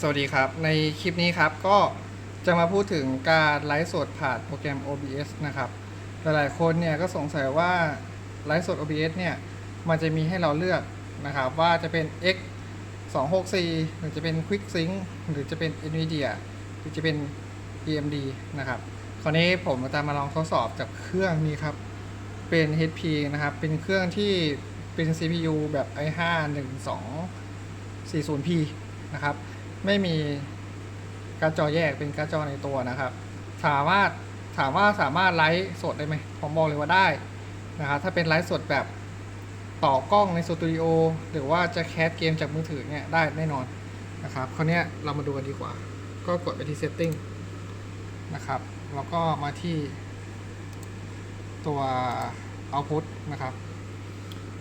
สวัสดีครับ ในคลิปนี้ครับก็จะมาพูดถึงการไลฟ์สดผ่านโปรแกรม OBS นะครับ หลายๆคนเนี่ยก็สงสัยว่าไลฟ์สด OBS เนี่ยมันจะมีให้เราเลือกนะครับ ว่าจะเป็น X 264หรือจะเป็น QuickSync หรือจะเป็น NVIDIA หรือจะเป็น AMD นะครับ คราวนี้ผมจะมาลองทดสอบจากเครื่องนี้ครับ เป็น HP นะครับ เป็นเครื่องที่เป็น CPU แบบ i5 1240p นะครับ ไม่มีการจอแยกเป็นการจอในตัวนะครับ ถามว่าถามว่าสามารถไลฟ์สดได้ไหมผมบอกเลยว่าได้นะครับถ้าเป็นไลฟ์สดแบบต่อกล้องในสตูดิโอหรือว่าจะแคสเกมจากมือถือเนี่ยได้แน่นอนนะครับคราวเนี้ยเรามาดูกันดีกว่า ก็กดไปที่ setting นะครับแล้วก็มาที่ตัว output นะครับ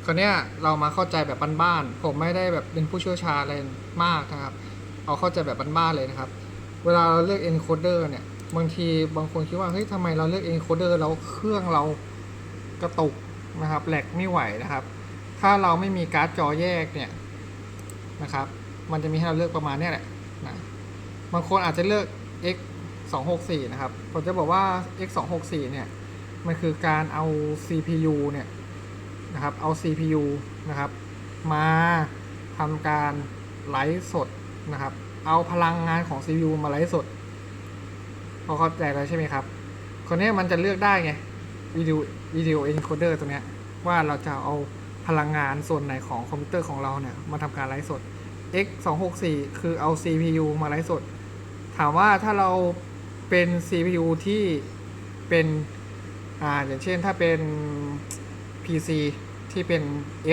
คราวเนี้ยเรามาเข้าใจแบบบ้านๆผมไม่ได้แบบเป็นผู้เชี่ยวชาญอะไรมากนะครับ เอาเข้าใจแบบบ้านๆเลยนะครับ เวลาเราเลือก encoder เนี่ยบางทีบางคนคิดว่าเฮ้ยทำไมเราเลือก encoder แล้วเครื่องเรากระตุกนะครับแหลกไม่ไหวนะครับ ถ้าเราไม่มีการ์ดจอแยกเนี่ยนะครับ มันจะมีให้เราเลือกประมาณนี้แหละนะบางคนอาจจะเลือก x 2 6 4นะครับผมจะบอกว่า x 2 6 4เนี่ยมันคือการเอา CPU เนี่ยนะครับเอา CPU นะครับ มาทำการไลฟ์สด นะครับ เอาพลังงานของ CPU มาไลฟ์สด พอเข้าใจแล้วใช่ไหมครับ คนนี้มันจะเลือกได้ไงวิดีโอวิดีโอเอนโคเดอร์ตัวเนี้ยว่าเราจะเอาพลังงานส่วนไหนของคอมพิวเตอร์ของเราเนี่ยมาทำการไลฟ์สด x 2 6 4คือเอา CPU มาไลฟ์สด ถามว่าถ้าเราเป็น CPU ที่เป็นอ่าอย่างเช่นถ้าเป็น PC ที่เป็น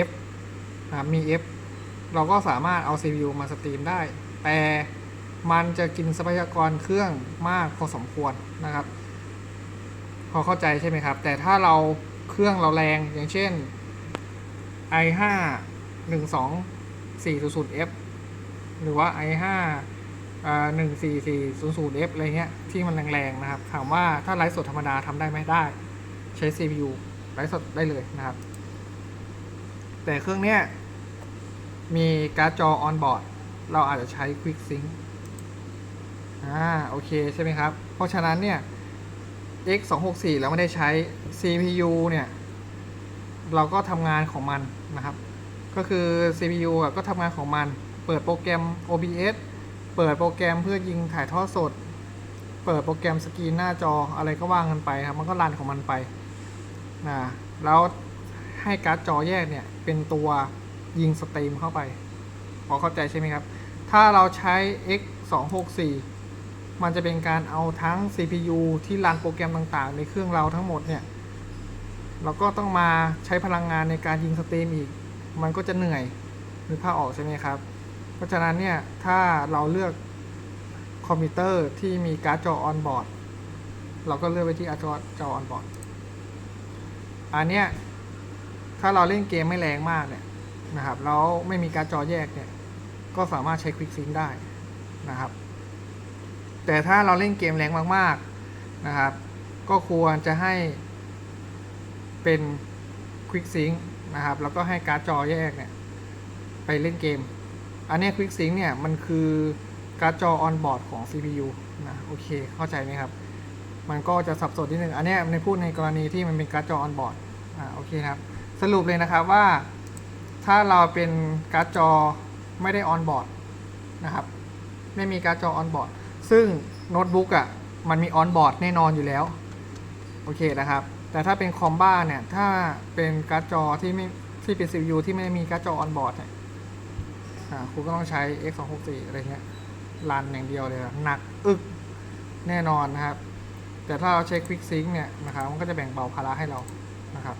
F อ่ามี F เราก็สามารถเอา CPU มาสตรีมได้ แต่มันจะกินทรัพยากรเครื่องมากพอสมควรนะครับ พอเข้าใจใช่ไหมครับ แต่ถ้าเราเครื่องเราแรงอย่างเช่น i5 12400F หรือว่า i5 อ่า 14400F อะไรเงี้ยที่มันแรงๆนะครับ ถามว่าถ้าไลฟ์สดธรรมดาทำได้ไหมได้ ใช้ CPU ไลฟ์สดได้เลยนะครับ แต่เครื่องเนี้ยมีการ์ดจอออนบอร์ด เราอาจจะใช้ Quick Sync อ่าโอเคใช่ไหมครับ เพราะฉะนั้นเนี่ย x 2 6 4เราไม่ได้ใช้ CPU เนี่ย เราก็ทำงานของมันนะครับ ก็คือ CPU ก็ทำงานของมัน เปิดโปรแกรม OBS เปิดโปรแกรมเพื่อยิงถ่ายทอดสด เปิดโปรแกรมสกรีนหน้าจออะไรก็ว่างกันไปครับ มันก็รันของมันไปนะแล้วให้การ์ดจอแยกเนี่ย เป็นตัวยิงสตรีมเข้าไป พอเข้าใจใช่ไหมครับ ถ้าเราใช้ x 2 6 4มันจะเป็นการเอาทั้ง CPU ที่รันโปรแกรมต่างๆ ในเครื่องเราทั้งหมดเนี่ยเราก็ต้องมาใช้พลังงานในการยิงสตรีมอีก มันก็จะเหนื่อยนึกภาพออกใช่ไหมครับ เพราะฉะนั้นเนี่ย ถ้าเราเลือกคอมพิวเตอร์ที่มีการ์ดจอออนบอร์ดเราก็เลือกไปที่การ์จอจอออนบอร์ดอันเนี้ยถ้าเราเล่นเกมไม่แรงมากเนี่ยนะครับแล้วไม่มีการ์ดจอแยกเนี่ย ก็สามารถใช้ Quick Sync ได้นะครับ แต่ถ้าเราเล่นเกมแรงมากๆนะครับ ก็ควรจะให้เป็น Quick Sync นะครับ แล้วก็ให้การ์ดจอแยกเนี่ยไปเล่นเกม อันนี้ย Quick Sync เนี่ยมันคือการ์ดจอออนบอร์ดของ CPU นะโอเคเข้าใจไหมครับ มันก็จะสับสนนิดนึง อันนี้ในพูดในกรณีที่มันเป็นการ์ดจอออนบอร์ดอ่าโอเคครับ สรุปเลยนะครับว่า ถ้าเราเป็นการ์ดจอ ไม่ได้ออนบอร์ดนะครับ ไม่มีการ์ดจอออนบอร์ดซึ่งโน้ตบุ๊กอะมันมีออนบอร์ดแน่นอนอยู่แล้ว โอเคนะครับ แต่ถ้าเป็นคอมบ้าเนี่ย ถ้าเป็นการ์ดจอที่ไม่ที่เป็น CPU ที่ไม่มีการ์ดจอออนบอร์ดเนี่ยอ่าคุณก็ต้องใช้ x 2 6 4 อะไรเงี้ยรันอย่างเดียวเลยหนักอึกแน่นอนนะครับ แต่ถ้าเราใช้ Quick Sync เนี่ยนะครับมันก็จะแบ่งเบาภาระให้เรานะครับ